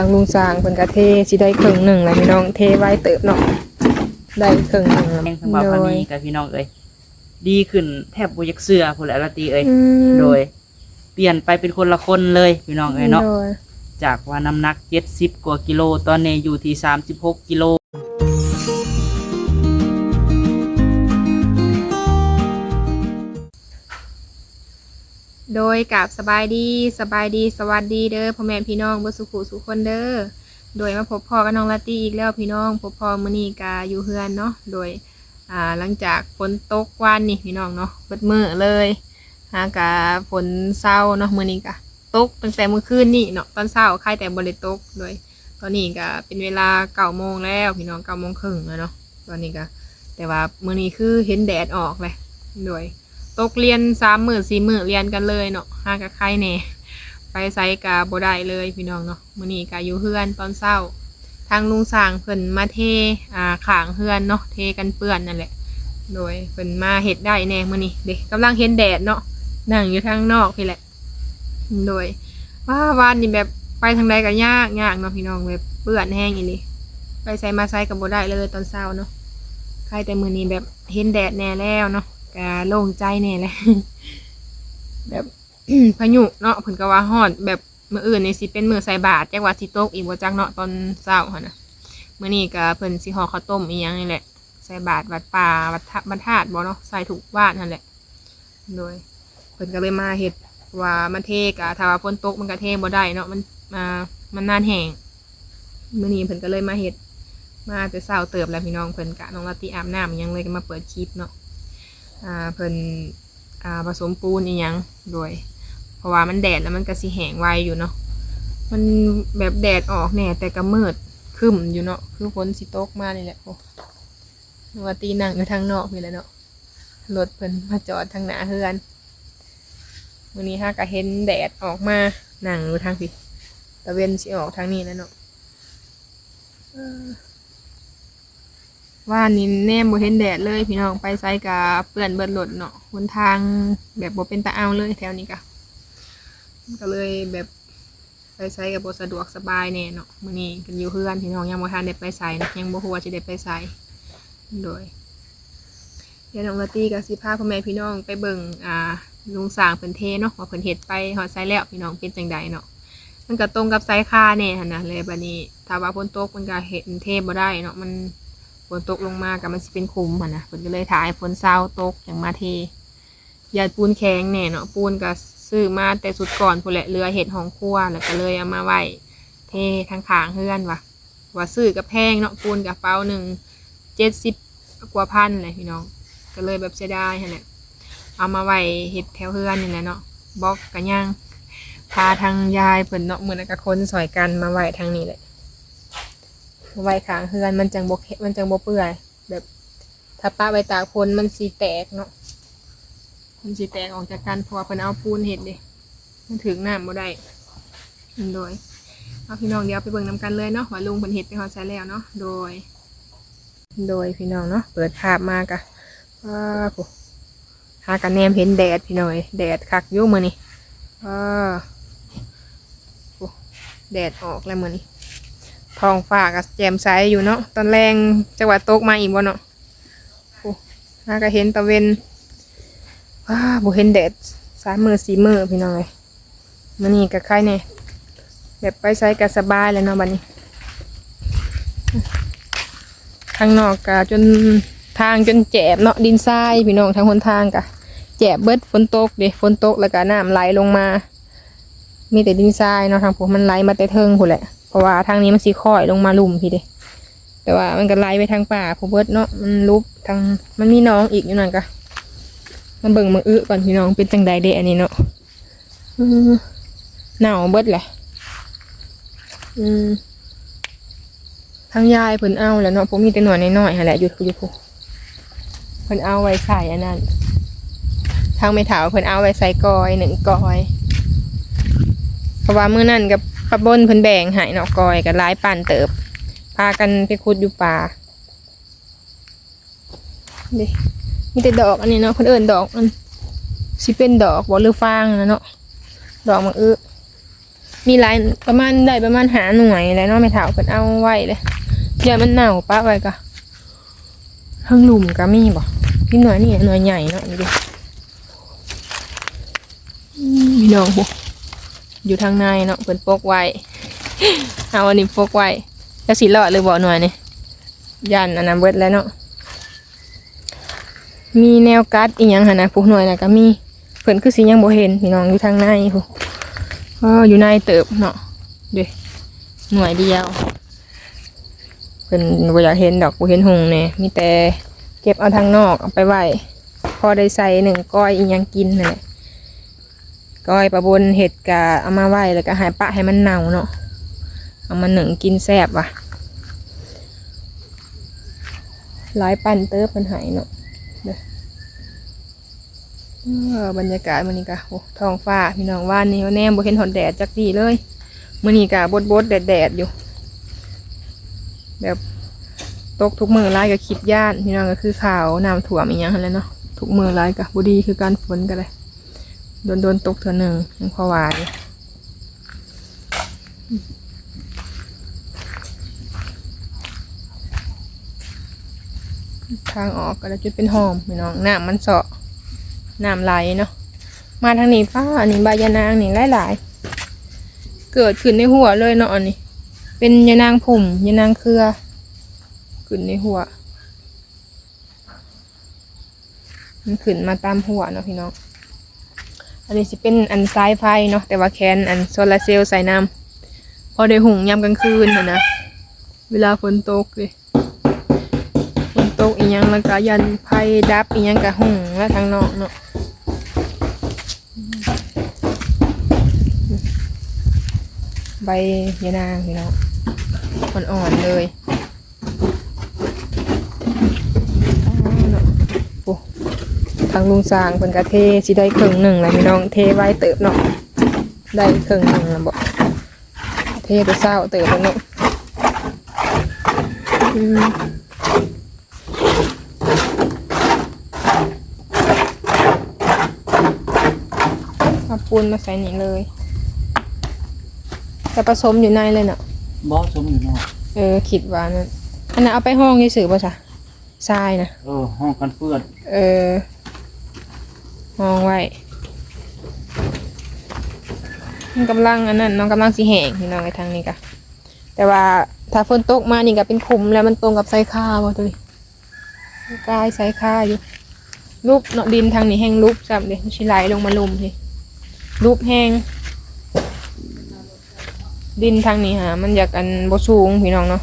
ทางลุงสร้างเพิ่นก็เทสิได้ครึ่งหนึ่งแล้วพี่น้องเทไว้เติบเนาะได้ครึ่งหนึ่งแล้วแม่งสำหรับโดพันย นี้กับพี่น้องเอ้ยดีขึ้นแทบบ่อยากเชื่อพุ่นแหละละตีเอ้ยอืม โดย เปลี่ยนไปเป็นคนละคนเลยพี่น้องเอ้ยเนาะ โดย จากว่าน้ำหนัก 70 กว่ากิโล ตอนนี้อยู่ที่ 36 กิโล โดยกับสบายดีสบายดีสวัสดีเด้อพ่อแม่พี่น้องบ่สุขุสุขคนเด้อโดยมาพบพ่อกับน้องลาตี้อีกแล้วพี่น้องพบพ่อมื้อนี้ก็อยู่เฮือนเนาะโดยอ่าหลังจากฝนตกวันนี่พี่น้องเนาะเบิดมื้อเลยหากะฝนเศร้าเนาะมื้อนี้ก็ตกตั้งแต่เมื่อคืนนี่เนาะตอนเช้าใครแต่บ่ได้ตกโดยตอนนี้ก็เป็นเวลาเก้าโมงแล้วพี่น้องเก้าโมงครึ่งแล้วเนาะตอนนี้ก็แต่ว่ามื้อนี้คือเห็นแดดออกเลยโดย ตกเรียนสามหมื่นสี่หมื่นเรียนกันเลยเนาะห้ากับใครแน่ไปไซกาบ่ได้เลยพี่น้องเนาะมื้อนี้กาอยู่เฮือนตอนเช้า ทางลุงสร้างเพิ่นมาเทอ่าขางเฮือนเนาะเทกันเปื้อนนั่นแหละ โดยเพิ่นมาเฮ็ดได้แน่มื้อนี้เด็กกำลังเห็นแดดเนาะนั่งอยู่ทางนอกพี่แหละ โดยว่าวานนี่แบบไปทางใดก็ยากยากเนาะพี่น้องแบบเปื้อนแห้งอีหลีไปใส่มาใส่กับบ่ได้เลยตอนเช้าเนาะใครแต่มื้อนี้แบบเห็นแดดแน่แล้วเนาะ ก็โล่งใจแน่เลยแบบพายุเนาะเพิ่นก็ว่าฮ้อนแบบมื้ออื่นนี่สิเป็นมื้อใส่บาตรจักว่าสิตกอีกบ่จักเนาะตอนเช้าหั่นน่ะมื้อนี้ก็เพิ่นสิห่อข้าวต้มอีหยังนี่แหละใส่บาตรวัดป่าวัดทบรรทัดบ่เนาะใส่ถูกบ้านนั่นแหละโดยเพิ่นก็เลยมาเฮ็ดว่ามันเทกะถ้าว่าฝนตกมันก็เทบ่ได้เนาะมันมามันนานแห้งมื้อนี้เพิ่นก็เลยมาเฮ็ดมาแต่เช้าเติบแล้วพี่น้องเพิ่นกะน้องลาติอาบน้ำอิหยังเลยก็มาเปิดคลิปเนาะ อ่าเพิ่นอ่าผสมปูนอีหยังโดยเพราะว่ามันแดดแล้วมันก็สิแห้งไวอยู่เนาะมันแบบแดดออกแน่แต่ก็มืดคึมอยู่เนาะคือฝนสิตกมานี่แหละโอ้ว่าตีนั่งอยู่ทางนอกนี่แหละเนาะรถเพิ่นมาจอดทางหน้าเฮือนวันนี้ฮะก็เห็นแดดออกมานั่งอยู่ทางพี่ตะเวนสิออกทางนี้แล้วเนาะ ว่านี่แนมบ่เห็นแดดเลยพี่น้องไปไสกะเปื้อนเบิดรถเนาะหนทางแบบบ่เป็นตาเอาเลยแถวนี้กะก็เลยแบบไปไสกับบ่สะดวกสบายแน่เนาะมื้อนี้กันอยู่เฮือนพี่น้องยังบ่ทันได้ไปไสนะยังบ่ฮู้ว่าสิได้ไปไสโดยเดี๋ยวน้องลาตี้กับสิพาพ่อแม่พี่น้องไปเบิ่งอ่าลุงสางเพิ่นเทเนาะว่าเพิ่นเฮ็ดไปฮอดไสแล้วพี่น้องเป็นจังใดเนาะมันก็ตรงกับไซค่าแน่หั่นนะเลยบัดนี้ถ้าว่าฝนตกมันก็เห็นเทบ่ได้เนาะมัน ฝนตกลงมากับมันสิเป็นคุมอะนะฝนก็เลยถ่ายฝนเศร้าตกอย่างมาเทยาปูนแข็งแน่เนาะปูนก็ซื้อมาแต่สุดก่อนพูนแหละเรือเห็ดของครัวแล้วก็เลยเอามาไว้เททางขางเฮือนว่ะว่าซื้อกับแพงเนาะปูนกับเป้าหนึ่งเจ็ดสิบกว่าพันเลยพี่น้อง ก็เลยแบบเสียดายฮะเนี่ยเอามาไว้เห็ดแถวเฮือนนี่แหละเนาะบล็อกกันย่างพาทางยายเพิ่นเนาะมือนักคนสอยกันมาไว้ทางนี้แหละ ไว้ขางเฮือนมันจังบกมันจังบกเปื่อย แบบถ้าป้าไว้ตากพนมันสีแตกเนาะมันสีแตกออกจากกันเพราะว่าเพิ่นเอาปูนเห็ดเดิมันถึงน้ำบ่ได้โดยเอาพี่น้องเดี๋ยวไปเบิ่งนำกันเลยเนาะว่าลุงเพิ่นเห็ดไปฮอดใช้แล้วเนาะโดย โดยพี่น้องเนาะเปิดภาพมากะว้าโหหากันแนมเห็นแดดพี่น้อยแดดคักยู่มือนี้ว้าโหแดดออกแล้วมือนี้ ทองฟ้ากับแจ่มใสอยู่เนาะตอนแรงจังหวัดตกมาอีกบ่เนาะโอ้าก็เห็นตะเวนว้าบ่เห็นแดดสามมือสี่มือพี่น้องเลยมันนี่กับใครเนี่ยแบบไปใช้กับสบายเลยเนาะบัดนี้ข้างนอกกะจนทางจนแจบเนาะดินทรายพี่น้องทางคนทางกะแจบเบิดฝนตกเด้ฝนตกแล้วก็น้ำไหลลงมา มีแต่ดินทรายเนาะทางผมมันไหลมาแต่เทิงพูนแหละ เพราะว่าทางนี้มันสีค่อยลงมาลุ่มพี่เด้แต่ว่ามันก็ไหลไปทางป่าผู้เบิดเนาะมันลุบทางมันมีน้องอีกอยู่นั่นก็มาเบิ่งมืออื้อก่อนพี่น้องเป็นจังใดเด้อันนี้เนาะหนาวเบิดแหละอืมทางยายเพิ่นเอาแล้วเนาะผมมีแต่หน่อยน้อยๆหั่นแหละอยู่อยู่ผู้เพิ่นเอาไว้ใส่อันนั้นทางไม่ถาวเพิ่นเอาไว้ใส่กอยหนึ่งกอยเพราะว่ามื้อนั้นกับ ปะบนเพิ่นแบ่งหายเนาะกอยกับลายปั่นเติบ พากันไปขุดอยู่ป่าเด้มีแต่ดอกอันนี้เนาะคนเอื่นดอกมันสิเป็นดอกบ่หรือฟางนะเนาะดอกมันอื้อมีหลายประมาณได้ประมาณหาหน่วยแล้วเนาะไม่เท่าเพิ่นเอาไว้เลยเดี๋ยวมันเน่าปะไว้ก็ทั้งหลุมก็มีบ่พี่หน่วยนี่หน่วยใหญ่เนาะนี่ดิอืมพี่น้องบุ อยู่ทางในเนาะเพิ่นปกไว้เอาอันนี้ปกไว้แล้วสิรอดเลยบ่หน่วยนี่ยันอันนั้นเบิดแล้วเนาะมีแนวกัดอีหยังหั่นนะพวกหน่วยน่ะก็มีเพิ่นคือสิยังบ่เห็นพี่น้องอยู่ทางในพู้ก็อยู่ในเติบเนาะเด้หน่วยเดียวเป็นบ่อยากเห็นดอกบ่เห็นหงแน่มีแต่เก็บเอาทางนอกเอาไปไว้พอได้ใส่หนึ่งก้อยอีหยังกินนั่นแหละ ก้อยปลาบนเห็ดกะเอามาไว้แล้วก็หายปะให้มันเน่าเนาะเอามาหนึ่งกินแซ่บว่ะหลายปันเติบเพิ่นหายเนาะบรรยากาศมื้อนี้กะโอ้ท้องฟ้าพี่น้องว่านนี้แนมบ่เห็นหอนแดดจักดีเลยมื้อนี้กะบดๆแดดๆอยู่ แบบตกทุกมือร้ายก็คิดย่านพี่น้องก็คือข่าวน้ำท่วมอีกอย่างนั้นแหละเนาะทุกมือร้ายก็บ่ดีคือการฝนกันเลย โดนโดนตกเถอหนึ่งยังพอหวายทางออกก็จุดเป็นหอมพี่น้องน้ำมันเสาะน้ำไหลเนาะมาทางนี้ป้าอันนี้ใบยานางนี่หลายๆ เกิดขึ้นในหัวเลยเนาะอันนี้ เป็นยานางผุ่มยานางเครือขึ้นในหัว มันขึ้นมาตามหัวเนาะพี่น้อง อันนี้จะเป็นอันซ้ายไฟเนาะแต่ว่าแคนอันโซลาร์เซลล์ใส่น้ำพอได้หุงยามกลางคืนนะนะเวลาฝนตกเลยฝนตกอีหยังแล้วก็ยันไฟดับอีหยังกับหุงแล้วทางนอกเนาะใบยะนางพี่น้องอ่อนๆเลยอ๋อเนาะโอ้ทางลุงสร้างเป็นกระเทสิได้ครึ่งหนึ่งแล้วพี่น้องเทไว้เติบเนาะได้ครึ่งหนึ่งแล้วบอกเทไปเศร้าเติบแล้วเนาะอืมเอาปูนมาใส่นี่เลยแต่ผสมอยู่ในเลยเนาะบอสมอยู่เนาะเออคิดว่านั่นอันนั้นเอาไปห้องยี่สื่อป่ะจ๊ะทรายนะเออห้องกันเปื้อน เออ ห้องไว้มันกำลังอันนั้นน้องกำลังสีแหงพี่น้องไอ้ทางนี้กะแต่ว่าถ้าฝนตกมานี่ก็เป็นคุมแล้วมันตรงกับไซค่าบ่ตัวนี้กายไซค่าอยู่รูปเนาะดินทางนี้แห้งรูปจับเลยชิไหลลงมาลุมสิรูปแห้งดินทางนี้ฮะมันอยากอันบ่สูงพี่น้องเนาะ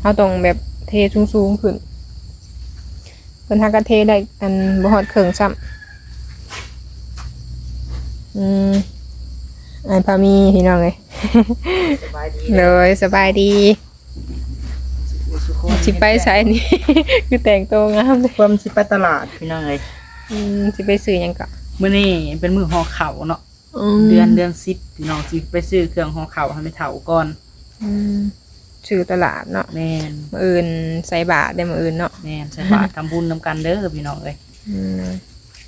เขาต้องแบบเทสูงสูงๆขึ้นเพิ่นทางกันเทได้อันบ่ฮอดเครื่องซ้ำ อืมอันพามีพี่น้องเลยสบายดีเลยสบายดีสิไปใส่นี่ คือแต่งตัวงามเลยความสิไปตลาดพี่น้องเอ้ยอืมสิไปซื้อหยังก็มื้อนี้เป็นมื้อห่อข้าวเนาะเดือนเดือน10พี่น้องสิไปซื้อเครื่องห่อข้าวให้แม่เฒ่าก่อนอืมชื่อตลาดเนาะแม่นมื้ออื่นใส่บาทได้มื้ออื่นเนาะแม่นใส่บาตรทำบุญนำกันเด้อพี่น้องเอ้ยอืม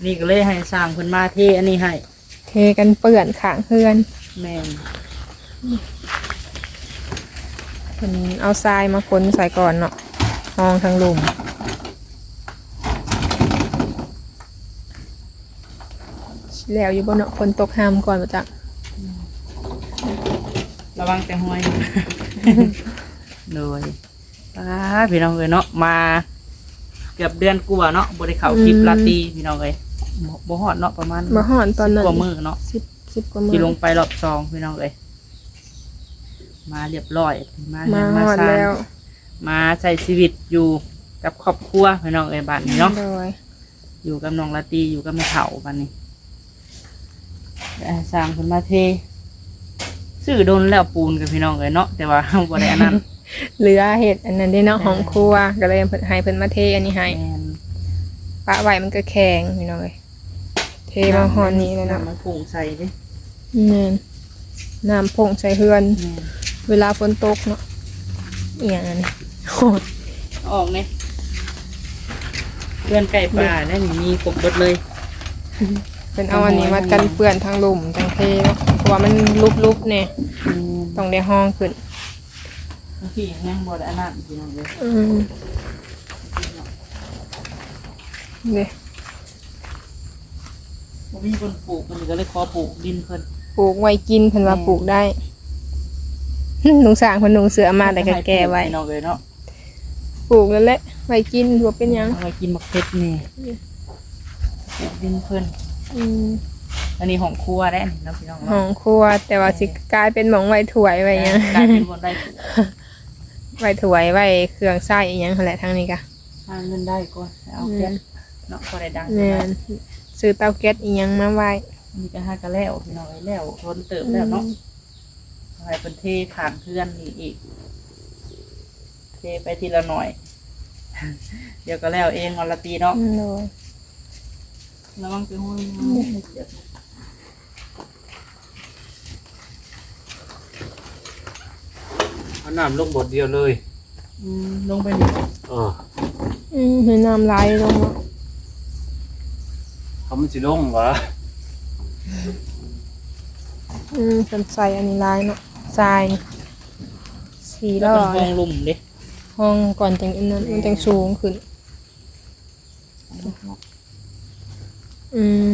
นี่ก็เลยให้สร้างเพิ่นมาเทอันนี้ให้เท กันเปื้อนข้างเฮือนแม่นเพิ่นเอาทรายมาคนใส่ก่อนเนาะห้องทางลุมแล้วอยู่บนเนาะฝนตกห้ามก่อนมาจักระวังแต่ห้อยเลยป้าพี่น้องเอ้ยเนาะมา เกือบเดือนกว่าเนาะบ่ได้เข้าคลิปลาตรีพี่น้องเอ้ย บ่บ่ฮอดเนาะประมาณมาห่อนตอนนั้นกว่ามือเนาะสิบสิบกว่ามือ ที่ลงไปรอบสองพี่น้องเอ้ยมาเรียบร้อย มามาเรือนหอดสร้างแล้ว มาใช้ชีวิตอยู่กับครอบครัวพี่น้องเอ้ยบ้านนี้เนาะ โดย อยู่กับน้องลาตรีอยู่กับแม่เฒ่าบ้านนี้แต่สร้างเพิ่นมาเทซื้อโดนแล้วปูนกับพี่น้องเอ้ยเนาะแต่ว่า บ่ได้อันนั้น เหลือเห็ดอันนั้นได้เนาะห้องครัวก็เลยเพิ่นให้เพิ่นมาเทอันนี้ให้แม่นปะไว้มันก็แข็งพี่น้องเอ้ย เทมาหอนนี้เลยเนาะำมันพุ่งใส่ดินี่นน้ำพงใส่เฮือนแม่นเวลาฝนตกเนาะเอียงอันนี้โหดเอาออกไหมเพื่อนไก่ป่าได้นี่มีครบหมดเลยเป็นเอาอันนี้มากันเปื้อนทางลมทางเทเนาะเพราะว่ามันลุบๆเนี่ยต้องได้ห้องขึ้นบางทียังบ่ได้อันนั้นพี่น้องเลยอืมนี่ บ่มีคนปลูกมันก็เลยขอปลูกดินเพิ่นปลูกไว้กินเพิ่นว่าปลูกได้หนูสร้างเพิ่นหนูเสือมาแต่ก็แก่ไว้พี่น้องเลยเนาะปลูกนั่นแหละไว้กินบ่เป็นหยังเอาไว้กินมักเพชรนี่ปลูกดินเพิ่นอืมอันนี้ของครัวได้นี่เนาะพี่น้องห้อเนาะงครัว แต่ว่าสิกลายเป็นหมองไว้ถ้วยไว้หยังกลายเป็นคนได้ปลูกไว้ถ้วยไว้เครื่องใช้อีหยังหั่นแหละทางนี้ก็หาเงินได้ก่อนเอาแก๊สเนาะพอได้ดังแม่น ซื้อเตาแก๊สอีหยังมาไว้อันนี้ก็หากระแล้วพี่น้องไอ้แล้วทนเติมแล้วเนาะเอาไว้เป็นเทขางเพื่อนนี่อีก เทไปทีละหน่อย เดี๋ยวก็แล้วเองงอนละตีเนาะอืมโดยระวังไปห้อยเจ็บเอาน้ำลงบทเดียวเลยอืมลงไปนี่เอออืมเห็นน้ำไหลลงมา เขามันสิลงวะอืมเพิ่นใส่อันนี้หลายเนาะทรายนี่สีแล้ล้วอเป็นห้องลุ่มเด้ห้องก่อนจังอันนั้นมันจังสูงขึ้น อืม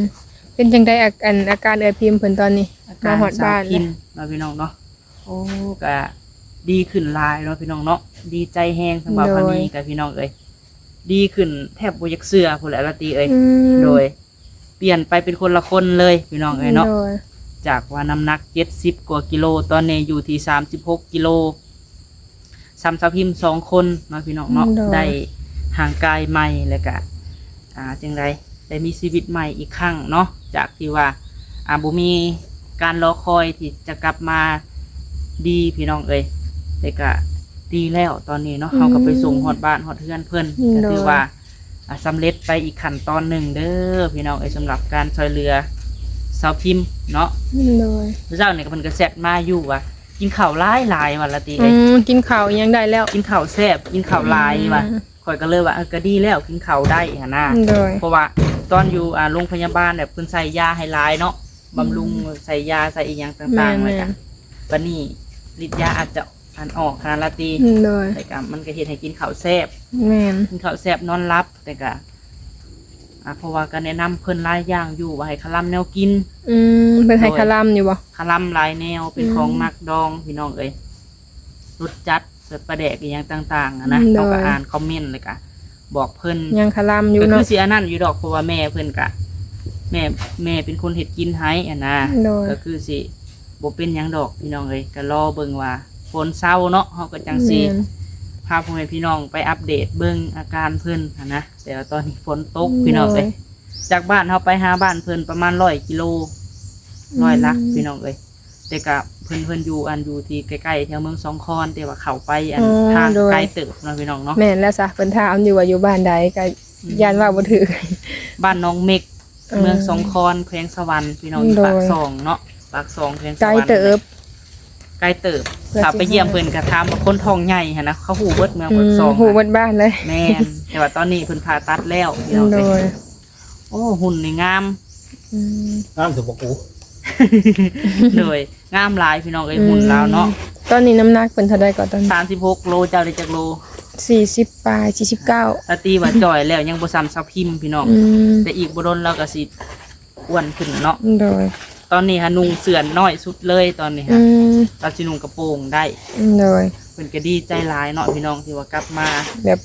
เป็นจังได้อาการอาการเอ่ยพิมพ์เพิ่นตอนนี้อามาการหอดสาบ้าวนพิแล้วมพ์เนาะพี่น้องเนาะโอ้ก็ดีขึ้นหลายเนาะพี่น้องเนาะดีใจแฮงสำหรับพันนี้กับพี่น้องเอ้ยดีขึ้นแทบบ่อยากเชื่อพุ่นแหละละตีเอ้ยอืมโดย เปลี่ยนไปเป็นคนละคนเลยพี่น้องเอ้ยเนาะ โดยจากว่าน้ำหนักเจ็ดสิบกว่ากิโล ตอนนี้อยู่ที่สามสิบหกกิโลซ้ำสาวพิมพ์สองคนเนาะพี่น้องเนาะได้ห่างกายใหม่แล้วก็อ่าจังไรได้มีชีวิตใหม่อีกครั้งเนาะจากที่ว่าอ่าบุมีการรอคอยที่จะกลับมาดีพี่น้องเอ้ยแต่ก็ดีแล้วตอนนี้เนาะเขาก็ไปส่งฮอดบ้านฮอดเพื่อนเพื่อนก็ถือว่าอ่า สำเร็จไปอีกขั้นตอนหนึ่งเด้อพี่น้องเอ้ยสำหรับการช่วยเหลือสาวพิมพ์เนาะโดยเจ้าเนี่ยก็เพิ่นก็แซ่บมาอยู่ว่ะกินข้าวหลายหลายวันละตีอืเอ้ยมกินข้าวอีหยังได้แล้ว กินข้าวแซ่บกินข้าวหลายว่ะข่อยก็เลยว่าเออก็ดีแล้วกินข้าวได้หั่นน่ะโดยเพราะว่าตอนอยู่อ่าโรงพยาบาลแบบเพิ่นใส่ยาให้หลายเนาะบำรุงใส่ยาใส่อีหยังต่างๆแม่ไว้นกันวันนี้ฤทธิ์ยาอาจจะ อันออกขนาดละตีโดยแต่ก็มันก็เฮ็ดให้กินข้าวแซ่บแม่นกินข้าวแซ่บนอนหลับแต่ก็อ่าเพราะว่าก็แนะนำเพิ่นหลายอย่างอยู่ว่าให้คลำแนวกิน อืมเพิ่นให้คาลัมอยู่บ่คาลัมหลายแนวเป็นอืมของมักดองพี่น้องเอ้ยรสจัดเสิร์ฟประแดกอหย่างต่างๆอะนะอืมเขาก็โดยอ่านคอมเมนต์เลยกะบอกเพิ่น ยังคาลัมอยู่ก็คืเนาะอสิอันนั้นอยู่ดอกเพราะว่าแม่เพิ่นกะ แม่แม่เป็นคนเฮ็ดกินให้อะนะโดยก็คือสิบ่เป็นหยังดอกพี่น้องเอ้ยก็รอเบิ่งว่า ฝนเศร้าเนาะเฮาก็จังสิแม่น พาพ่อแม่พี่น้องไปอัปเดตเบิ่งอาการเพิ่นอะนะแต่ว่าตอนนี้ฝนตกพี่น้องเอ้ยจากบ้านเฮาไปหาบ้านเพิ่นประมาณ100กิโลร้อยลักพี่น้องเอ้ยแต่กะเพิ่นเพิ่นอยู่อันอยู่ที่ใกล้ๆแถวเมืองสองคอนแต่ว่าเข้าไปอันอ๋อทางโดย ไกลเติบเนาะพี่น้องเนาะ แม่นแล้วซะเพิ่นถามอยู่ว่าอยู่บ้านใดก็ยานว่าบ่ถือ บ้านน้องเมกเออเมืองสองคอนแขวงสวรรค์พี่น้องโดย ปากซองเนาะปากซองแขวงสไกลวรรค์เติบ ไกลเติบเพื่อถ้าสิไปเยี่ยมเพิ่นก็ถามว่าคนท้องใหญ่หั่นนะเขาฮู้เบิดเมืองอืปากมซองหูน่ะเบดบ้านเลยแม่นแต่ว่าตอนนี้เพิ่นผ่าตัดแล้วพี่น้องโดเอ้ยยโอ้หุ่นนี่งาม อืมน้ำถึงปะกูโดยงามหลายพี่น้องเอ้ยหุ่นแล้วเนาะตอนนี้น้ำหนักเป็นเท่าไดก่อนตอนนี้36โลเจ้าได้จักโลสี่สิบปลายสี่สิบเก้าตาตีว่าจ่อยแล้วยังบ่ซ้ำซับพิมพ์พี่น้อง อืมแต่อีกบ่โดนเราก็สิอ้วนขึ้นเนาะโดย ตอนนี้ฮะนุ่งเสื่อนน้อยสุดเลยตอนนี้อืฮะมเราสินุ่งกระโปรงได้โดยเพิ่นก็ดีใจหลายเนาะพี่น้องที่ว่ากลับมา แบบ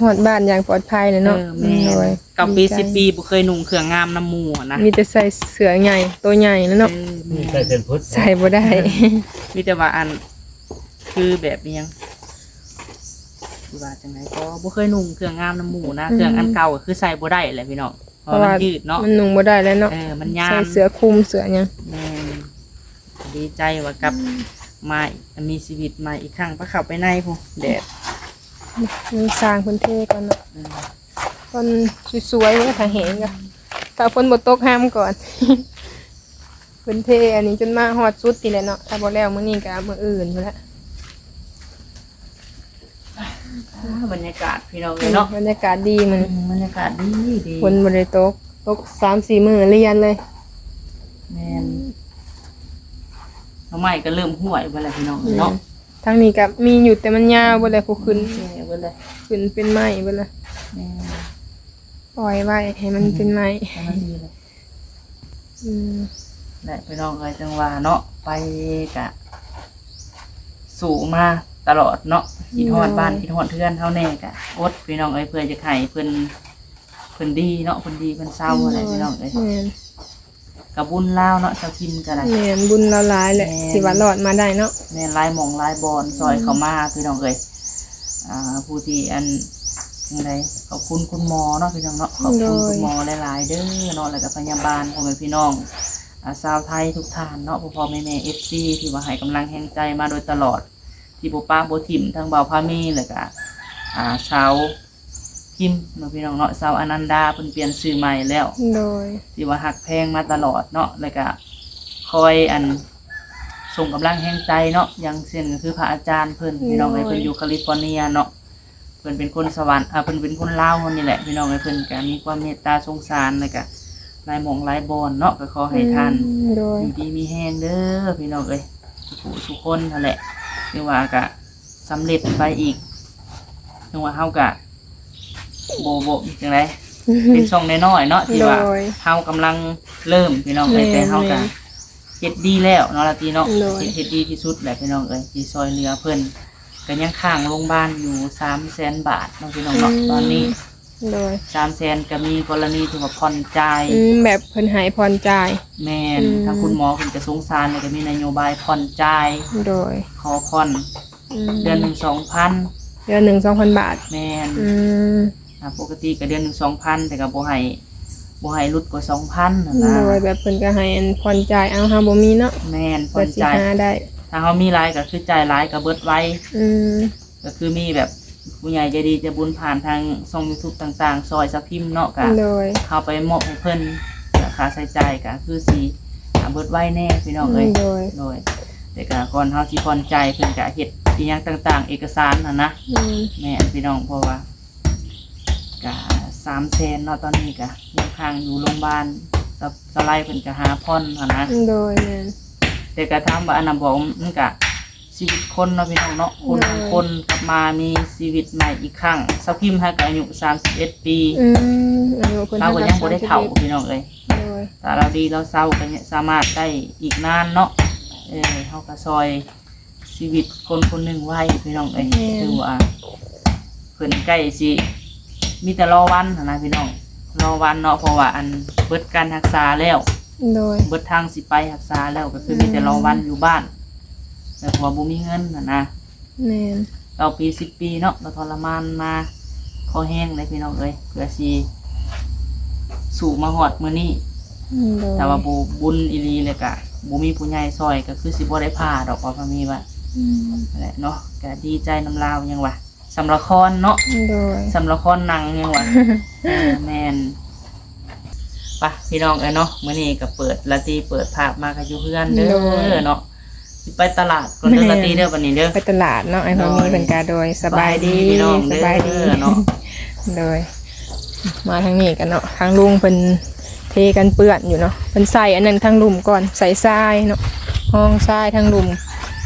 หอดบ้านอย่างปลอดภัยเลยเอเนาะอแม่โดยกับปีดีใจสิบปีบ่เคยนุ่งเครื่องงามน้ำหมูอะนะมีแต่ใส่เสือใหญ่ตัวใหญ่แล้วเนาะเออแม่ใส่เป็นพุทธใส่บ่ได้ มีแต่ว่าอันคือแบบนี้ยังคือว่าจังไดก็บ่เคยนุ่งเครื่องงามน้ำหมูนะเครื่องอันเก่าก็คือใส่บ่ได้แหละพี่น้อง เพราะมันยืดเนาะมันนุ่งบ่ได้แล้วเนาะเออมันยาใส่นเสือคลุมเสือหยังแม่นดีใจว่ากลับมามีชีวิตใหม่อีกครั้งพระเข้าไปในพูแดดมันสร้างพื้นที่ก่อนเนาะอืมต้นสวยๆไว้ถ้าเห็นก็ถ้าฝนบ่ตกห้ามก่อน พื้นที่อันนี้จนมาฮอดสุดทีแหละเนาะถ้าบ่แล้วมื้อนี้ก็มื้ออื่นพุ่นละ บรรยากาศพี่น้องเลยเนาะบรรยากาศดีมันบรรยากาศดีดีฝนบ่ได้ตกตกสามสี่มือเรียนเลยแม่นทำไมก็เริ่มห่วยไปแล้วพี่น้องเนาะทั้งนี้กับมีอยู่แต่มันยาวบ่เลยผู้ขึ้นแม่เบิ่เลยขึ้นเป็นไม้บ่เลยแม่ปล่อยไว้ให้มันเป็นไม้ทำดีเลยอืมแหละพี่น้องเอ้ยจังว่าเนาะไปกะ สู่มา ตลอดเนาะคิดฮอดบ้านคิดฮอดเพื่อนเท่าแน่กะอดพี่น้องเอ้ยเพื่อจะให้เพิ่นเพิ่นดีเนาะเพิ่นดีเพิ่นเศร้าอะไรพี่น้องเอ้ยแม่นกับบุญลาวเนาะชาวพิมพ์กันอะไรแม่นบุญเราหลายแหละแม่น สิว่ารอดมาได้เนาะแม่นลายหมองลายบอลซอยเขามาพี่น้องเอ้ยอ่าผู้ที่อันยังไงขอบคุณคุณหมอเนาะพี่น้องเนาะขอบคุณคุณหมอหลายๆเด้อเนาะแล้วก็พยาบาลพ่อแม่พี่น้องอ่าชาวไทยทุกท่านเนาะพ่อพ่อแม่แม่เอฟซีที่มาให้กำลังแห่งใจมาโดยตลอด ที่ปูป้าโบทิมทั้งเบาพามีเลยก็อ่าชาวพิมพ์เนาะพี่น้องเนาะชาวอนันดาเพิ่นเปลี่ยนชื่อใหม่แล้ว โดย ที่ว่าหักแพงมาตลอดเนาะแล้วก็คอยอันส่งกำลังแห่งใจเนาะอย่างเช่นก็คือพระอาจารย์เพิ่นพี่น้องเอ้ยเพิ่นอยู่แคลิฟอร์เนียเนาะเพิ่นเป็นคนสวรรค์อ่าเพิ่นเป็นคนลาวคนนี่แหละพี่น้องเอ้ยเพิ่นก็มีความเมตตาสงสารแล้วก็หลายหมองหลายบอนเนาะก็ขอให้ท่านอืมโดยอยู่ดีมีแห้งเด้อพี่น้องเอ้ยทุกผู้ทุกคนนั่นแหละ คือว่ากะสำเร็จไปอีกคือว่าเฮากะโบโบจังไรเป็นช่องน้อยๆเนาะที่โดว่ายเฮากำลังเริ่มพี่น้องเอ้ยแม่นแต่เฮากะแม่นเฮ็ดดีแล้วเนาะละทีเนาะโดย เฮ็ดเฮ็ดดีที่สุดแหละพี่น้องเอ้ยที่ซอยเหลือเพิ่นก็ยังค้างโรงพยาบาลอยู่300,000บาทเนาะพี่น้องเนาะตอนนี้ โดย300,000ก็มีกรณีที่ว่าผ่อนจ่ายอืมแบบเพิ่นใหายพรจ่าย แม่นอืม ทางคุณหมอเพิ่นจะสงสารเลยก็มีนโยบายผ่อนจ่ายโดยขอผ่อนมเดือนหนึ่งสองพันเดือนหนึ่งสองพันบาท แม่นอืมอ่าปกติก็เดือนหนึ่งสองพันแต่ก็บ่ให้บ่ให้ลดกว่าสองพันนะโดนะยแบบเพิ่นก็ให้อันผ่อนจ่ายเอาเฮาบ่มีเนาะแม่นผ่เพื่ออนสิจ่ายหาได้ ถ้าเขามีรายก็คือจ่ายรายก็เบิดไว้ อืมก็คือมีแบบ ผู้ใหญ่ใจดีใจะบุญผ่านทางช่อง YouTube ต่างๆ ซอยสักพิมพ์เนาะก็โดยเข้าไปมอบให้เพิ่นราคาใช้จ่ายก็คือสิอ่าเบิดไว้แน่พี่น้องเอ้ยโดยโดยแต่ก็ก่อนเฮาสิผ่อนจ่ายเพิ่นก็เฮ็ดอีหยังต่าง ๆ เอกสารน่ะนะอืมแม่นพี่น้องเพราะว่ากะสามแสนเนาะตอนนี้กะยังค้างอยู่โรงพยาบาลสะสไลด์เพิ่นกะหาพ่อนหั่นนะ โดยแม่นแต่กะถามว่าอันนั้นบอกมันกะ ชีวิตคนเนาะพี่น้องเนาะคนใช่บางคนกลับมามีชีวิตใหม่อีกครั้งสาวพิมพ์ให้กะอายุ31ปีอืมอายุเพิ่นเราก็ยังบ่ได้เฒ่า31พี่น้องเอ้ยโดยแต่เราดีเราเศร้าก็เนี่ยสามารถได้อีกนานเนาะเออเฮาก็ซอยชีวิตคนคนหนึ่งไว้พี่น้องเอ้ยถือว่าเพิ่นใกล้สิมีแต่รอวันหั้นนะพี่น้องรอวันเนาะเพราะว่าอันเบิดการรักษาแล้วโดยเบิดทางสิไปรักษาแล้วก็คือมีแต่รอวันอยู่บ้าน แต่เพอบ่มีเงินน่ะนะแม่นเราปีสิบปีเนาะเราทรมานมาคอแห้งเลยพี่น้องเอ้ยเพื่อสิสู่มาฮอดมื้อนี้อืมโดยแต่ว่าบ่บุญอีหลีเลยก็บ่มีผู้ใหญ่ซอยก็คือสิบ่ได้พาดอกว่าพามีว่าอืมนั่นแหละเนาะก็ดีใจน้ำลาวยังวะสำละครเนาะ โดย สำละครหนังยังวะ เออแมนปะพี่น้องเอ้ยเนาะมื้อนี้ก็เปิดละตีเปิดภาพมากับอยู่เพื่อนเด้อเนาะสิ ไปตลาดก่อนเด้อละตีเด้อวันนี้เด้อ ไปตลาดเนาะไอ้พอมีเพิ่นก็โดยสบายดีพี่น้องสเด้อบายดีเนาะ โดย มาทางนี้กันเนาะทางลุงเพิ่นเทกันเปื้อนอยู่เนาะเพิ่นใส่อันนั้นทางหลุมก่อนใส่ทรายเนาะห้องทรายทางหลุม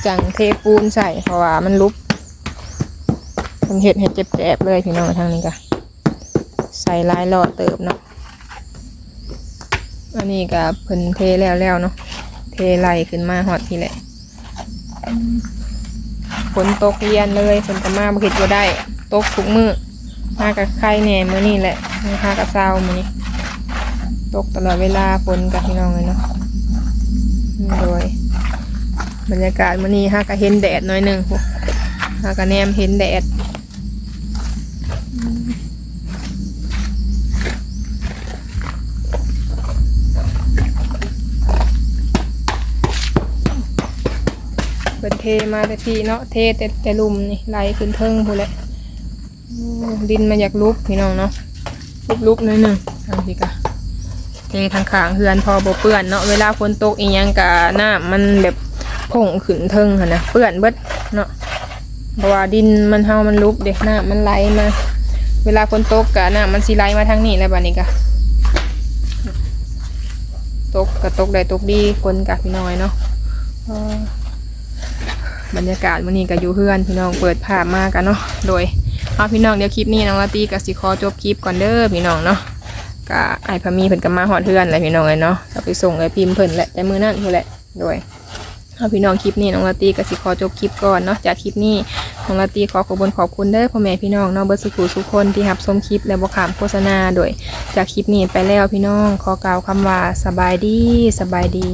จังเทปูนใส่เพราะว่ามันลุบเพิ่นเห็ดเห็ดเจ็บๆเลยพี่น้องทางนี้ก็ใส่ลายหลอดเติบเนาะอันนี้ก็เพิ่นเทแล้วแล้วเนาะเทไหลขึ้นมาฮอดทีแหละ ฝนตกเรียนเลยฝนก็มาบกิดว่ได้ตกทุกมือมากับใครแหน่มือนี่แหละมากับเศร้ามือนี้ตกตลอดเวลาฝนกับพี่น้องเลยเนาะโดยบรรยากาศมือนี้ฮะก็เห็นแดดหน่อยหนึ่งพวกฮะก็แนมเห็นแดดอืมเป็นเท มาแต่ทีเนาะเทแต่แต่ลุมนี่ไหลขึ้นเทิงพูแหละดินมันอยากลุกพี่น้องเนาะลุกลุกๆหน่อยหนึ่งทางพี่กะเททางขางเฮือนพอบ่เปื้อนเนาะเวลาฝนตกอีหยังกะน้ำมันแบบผงขึ้นเทิงหั่นนะเปื้อนเบิดเนาะเพราะว่าดินมันเฮามันลุกเด็กหน้ำมันไหลมาเวลาฝนตกกะน้ำมันสิไหลมาทางนี้แล้วบัดนี้กะตกกะตกได้ตกดีคนกับพี่น้อยเนาะ บรรยากาศวันนี้ก็อยู่เพื่อนพี่น้องเปิดภาพมากกันเนาะโดยเอาพี่น้องเดี๋ยวคลิปนี้น้องลาตีกับสิขอจบคลิปก่อนเด้อพี่น้องเนาะก็ไอพามีเพิ่นก็มาหอดเพื่อนแหละพี่น้องเลยเนาะก็ไปส่งไอพิมพ์เพิ่นแหละแต่มือนั่นเพิ่นแหละโดยเอาพี่น้องคลิปนี้น้องลาตีกับสิขอจบคลิปก่อนเนาะจากคลิปนี้น้องลาตีขอขอบคุณขอบคุณเด้อพ่อแม่พี่น้องเนาะเบิร์สุขุสุกคนที่รับชมคลิปและบ่ขามโฆษณาโดย จากคลิปนี้ไปแล้วพี่น้องขอกล่าวคำว่าสบายดีสบายดี